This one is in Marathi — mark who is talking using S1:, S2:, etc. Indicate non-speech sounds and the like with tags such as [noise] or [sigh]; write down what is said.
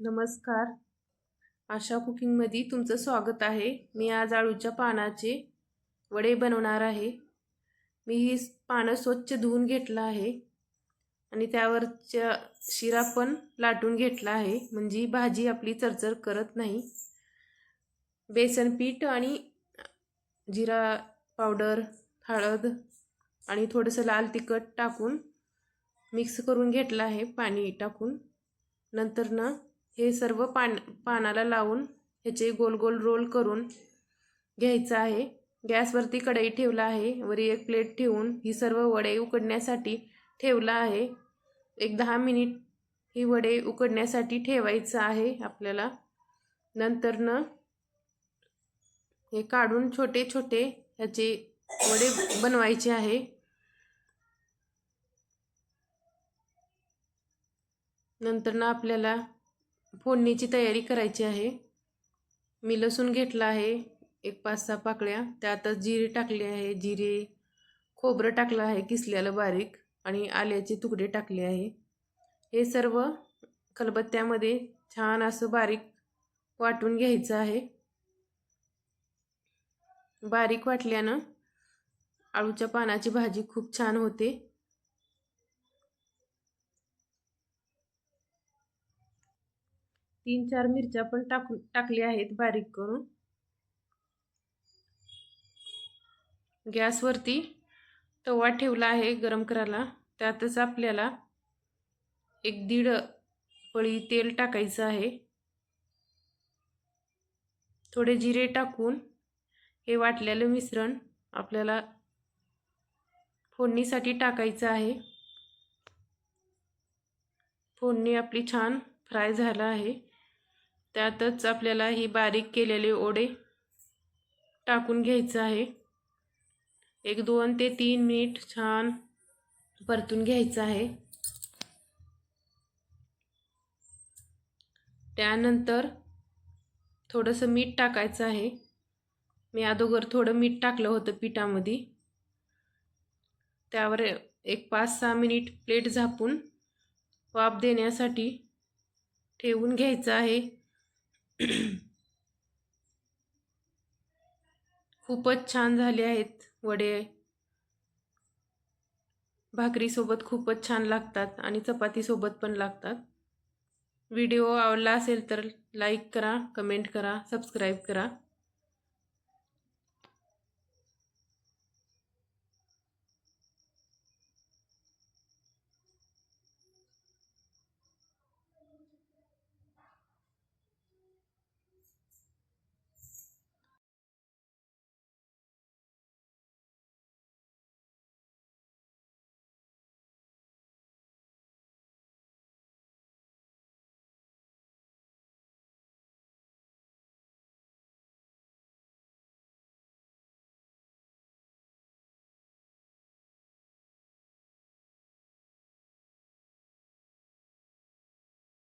S1: नमस्कार. आशा कुकिंगमध्ये तुमचं स्वागत आहे. मी आज आळूच्या पानाचे वडे बनवणार आहे. मी ही पानं स्वच्छ धुवून घेतलं आहे. आणि त्यावरच्या शिरा पण लाटून घेतला आहे. म्हणजे भाजी आपली चरचर करत नाही. बेसन पीठ आणि जिरा पावडर हळद आणि थोडंसं लाल तिखट टाकून मिक्स करून घेतलं आहे. पाणी टाकून. नंतर ना हे सर्व पान पानाला लावून ह्याचे गोल गोल रोल करून घ्यायचं आहे. गॅसवरती कढई ठेवला आहे. वरी एक प्लेट ठेवून ही सर्व वडे उकडण्यासाठी ठेवलं आहे. एक दहा मिनिट ही वडे उकडण्यासाठी ठेवायचं आहे आपल्याला. नंतरनं हे काढून छोटे छोटे ह्याचे वडे बनवायचे आहे. नंतरनं आपल्याला फोडणीची तयारी करायची आहे. मी लसूण घेतला आहे एक पाच सहा पाकळ्या. त्यातच जिरे टाकले आहे. जिरे खोबरं टाकलं आहे किसल्याला बारीक आणि आल्याचे तुकडे टाकले आहे. हे सर्व खलबत्त्यामध्ये छान असं बारीक वाटून घ्यायचं आहे. बारीक वाटल्यानं आळूच्या पानाची भाजी खूप छान होते. तीन चार मिरच्या पण टाकून टाकल्या आहेत बारीक करून. गॅसवरती तवा ठेवला आहे गरम करायला. त्यातच आपल्याला एक दीड पळी तेल टाकायचं आहे. थोडे जिरे टाकून हे वाटलेलं मिश्रण आपल्याला फोडणीसाठी टाकायचं आहे. फोडणी आपली छान फ्राय झाला आहे. त्यातच आपल्याला ही बारीक केलेले ओढे टाकून घ्यायचं आहे. एक दोन ते तीन मिनिट छान परतून घ्यायचं आहे. त्यानंतर थोडंसं मीठ टाकायचं आहे. मी अगोदर थोडं मीठ टाकलं होतं पिठामध्ये. त्यावर एक पाच सहा मिनिट प्लेट झापून वाफ देण्यासाठी ठेवून घ्यायचं आहे. [clears throat] खूपच छान झाले आहेत वडे. भाकरीसोबत खूपच छान लागतात आणि चपातीसोबत पण लागतात. व्हिडिओ आवडला असेल तर लाईक करा कमेंट करा सबस्क्राईब करा.